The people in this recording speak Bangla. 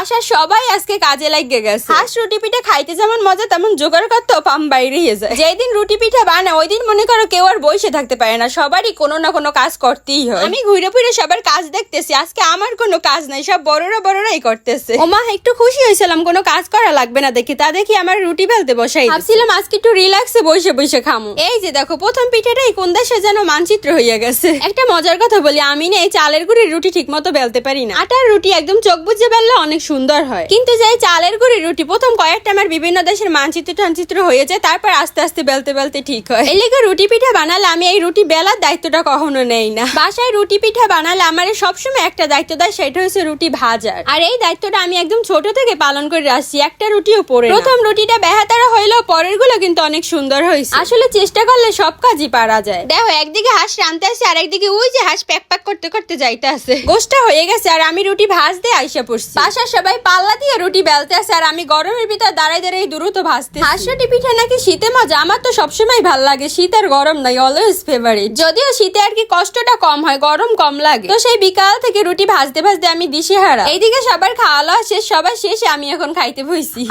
বাসার সবাই আজকে কাজে লাগিয়ে গেছে। হাঁস রুটি পিঠা খাইতে যেমন মজা তেমন জোগাড় করতে পাম বাইরে যায়। যেদিন রুটি পিঠা বানায় ওই দিন মনে করো কেউ আর বসে থাকতে পারে না। সবারই কোনো না কোনো কাজ করতেই হয়। আমি ঘুরে ফিরে সবার কাজ দেখতেছি আজকে আমার কোনো কাজ নাই সব বড়রা বড়রাই করতেছে। ওমা একটু খুশি হয়েছিলাম কোনো কাজ করা লাগবে না দেখি তা দেখি আমার রুটি বেলতে বসাই ভাবছিলাম আজকে একটু রিল্যাক্সে বসে বসে খামো। এই যে দেখো প্রথম পিঠাটাই কোন দেশে যেন মানচিত্র হইয়া গেছে। একটা মজার কথা বলি আমি না এই চালের গুড়ির রুটি ঠিক মতো বেলতে পারি না। আটার রুটি একদম চোখ বুঝে বেললে অনেক সুন্দর হয়। কিন্তু যে চালের গুঁড়ির রুটি প্রথম কয়েকটা আমার বিভিন্ন দেশের মানচিত্র টানচিত্র হয়ে যায় তারপর আস্তে আস্তে বেলতে বেলতে ঠিক হয়। এই লেগে রুটি পিঠা বানালে আমি এই রুটি বেলার দায়িত্বটা কখনো নেই না। বাসায় রুটি পিঠা বানালে আমার সবসময় একটা দায়িত্ব দেয় সেটা হচ্ছে রুটি ভাজার। আর এই দায়িত্বটা আমি একদম ছোট থেকে পালন করে আসছি একটা রুটিও পরে প্রথম রুটিটা বেহাতারা হইলেও পরেরগুলো কিন্তু অনেক সুন্দর হয়েছে। আসলে চেষ্টা করলে সব কাজই পারা যায়। দেখো একদিকে হাঁস রানতে আসে আর একদিকে ওই যে হাঁস প্যাক প্যাক করতে করতে যাইতে আছে গোষ্ঠটা হয়ে গেছে আর আমি রুটি ভাজ দিয়ে আইসা পড়ছি। বাসার সবাই পাল্লা দিয়ে রুটি বেলতে আসে আর আমি গরমের ভিতর দাঁড়াই দাঁড়াই দ্রুত ভাজতে হাঁস পিঠে নাকি শীতে মজা? আমার তো সবসময় ভালো লাগে। শীত আর গরম নাই অলওয়েজ ফেভারিট যদিও শীতে আর কি কষ্টটা কম হয়, গরম কম লাগে। তো সেই বিকাল থেকে রুটি ভাজতে ভাজতে আমি দিশে হারা এইদিকে সবার খাওয়া দাওয়া শেষ, সবার শেষে আমি এখন খাইতে বইছি।